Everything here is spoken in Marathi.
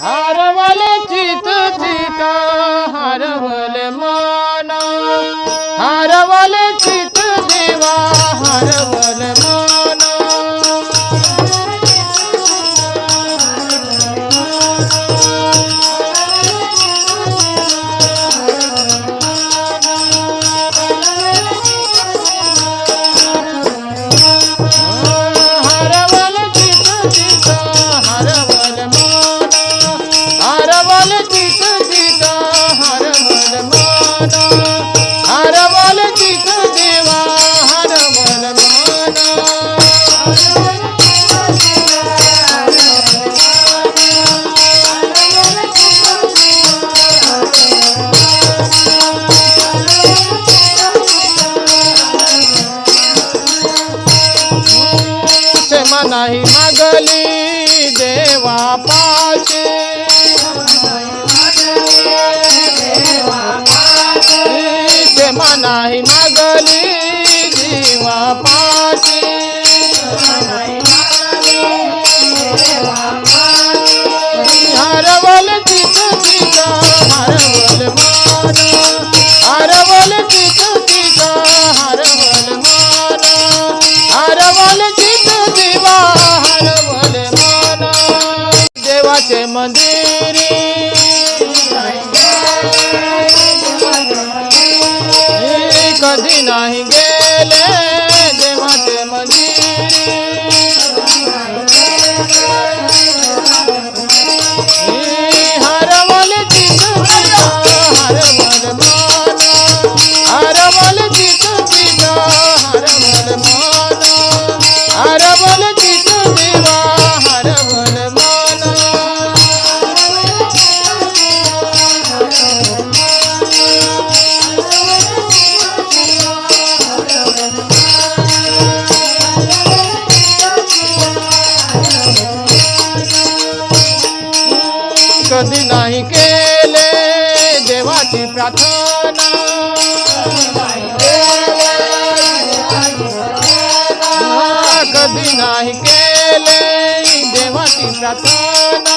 हरवल चित चित नाही मागली देवा पाशे नाही मागली जीवा पाशे हरवल चित तिचा हरवल मान. हरवल चित तिचा हरवल मान. हरवल चित देवा हरवल मान. देवाचे मंदिर कधी नाही केले देवाची प्रार्थना. कधी नाही केले देवाची प्रार्थना.